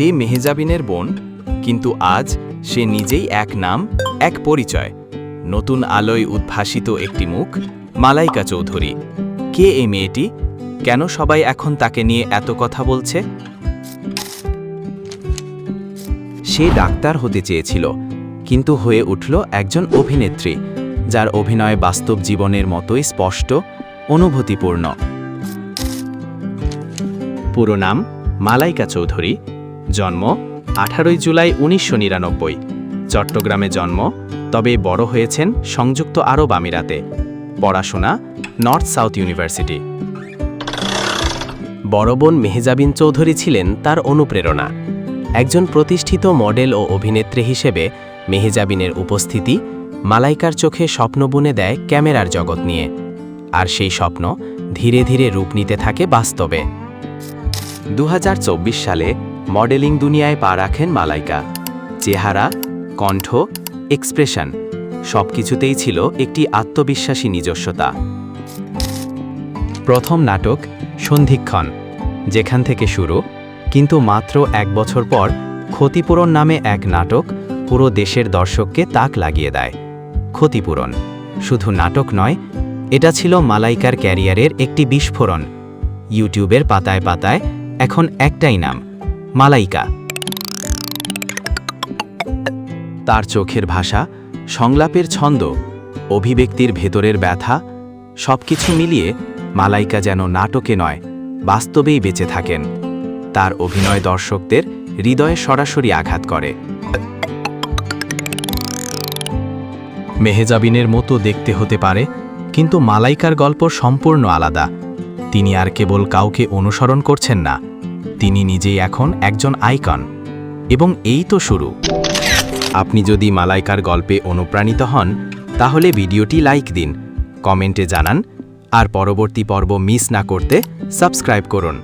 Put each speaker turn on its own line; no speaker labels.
সে মেহেজাবিনের বোন, কিন্তু আজ সে নিজেই এক নাম, এক পরিচয়। নতুন আলোয় উদ্ভাসিত একটি মুখ, মালাইকা চৌধুরী। কে এই মেয়েটি? কেন সবাই এখন তাকে নিয়ে এত কথা বলছে? সে ডাক্তার হতে চেয়েছিল, কিন্তু হয়ে উঠল একজন অভিনেত্রী, যার অভিনয় বাস্তব জীবনের মতোই স্পষ্ট, অনুভূতিপূর্ণ। পুরো নাম মালাইকা চৌধুরী। জন্ম আঠারোই জুলাই উনিশশো নিরানব্বই। চট্টগ্রামে জন্ম, তবে বড় হয়েছেন সংযুক্ত আরব আমিরাতে। পড়াশোনা, নর্থ সাউথ ইউনিভার্সিটি। বড় বোন মেহজাবিন চৌধুরী ছিলেন তার অনুপ্রেরণা। একজন প্রতিষ্ঠিত মডেল ও অভিনেত্রী হিসেবে মেহেজাবিনের উপস্থিতি মালাইকার চোখে স্বপ্ন বুনে দেয় ক্যামেরার জগৎ নিয়ে। আর সেই স্বপ্ন ধীরে ধীরে রূপ নিতে থাকে বাস্তবে। দু হাজার চব্বিশ সালে মডেলিং দুনিয়ায় পা রাখেন মালাইকা। চেহারা, কণ্ঠ এক্সপ্রেশন সব কিছুতেই ছিল একটি আত্মবিশ্বাসী নিজস্বতা। প্রথম নাটক, সন্ধিক্ষণ, যেখান থেকে শুরু, কিন্তু মাত্র এক বছর পর ক্ষতিপূরণ নামে এক নাটক পুরো দেশের দর্শককে তাক লাগিয়ে দেয়। ক্ষতিপূরণ, শুধু নাটক নয়, এটা ছিল মালাইকার ক্যারিয়ারের একটি বিস্ফোরণ। ইউটিউবের পাতায় পাতায় এখন একটাই নাম মালাইকা। তার চোখের ভাষা, সংলাপের ছন্দ, অভিব্যক্তির ভেতরের ব্যথা, সবকিছু মিলিয়ে মালাইকা যেন নাটকে নয়, বাস্তবেই বেঁচে থাকেন। তার অভিনয় দর্শকদের হৃদয়ে সরাসরি আঘাত করে। মেহেজাবিনের মতো দেখতে হতে পারে, কিন্তু মালাইকার গল্প সম্পূর্ণ আলাদা। তিনি আর কেবল কাউকে অনুসরণ করছেন না। তিনি নিজেই এখন একজন আইকন। এবং এই তো শুরু। আপনি যদি মালাইকার গল্পে অনুপ্রাণিত হন, তাহলে ভিডিওটি লাইক দিন, কমেন্টে জানান, আর পরবর্তী পর্ব মিস না করতে সাবস্ক্রাইব করুন।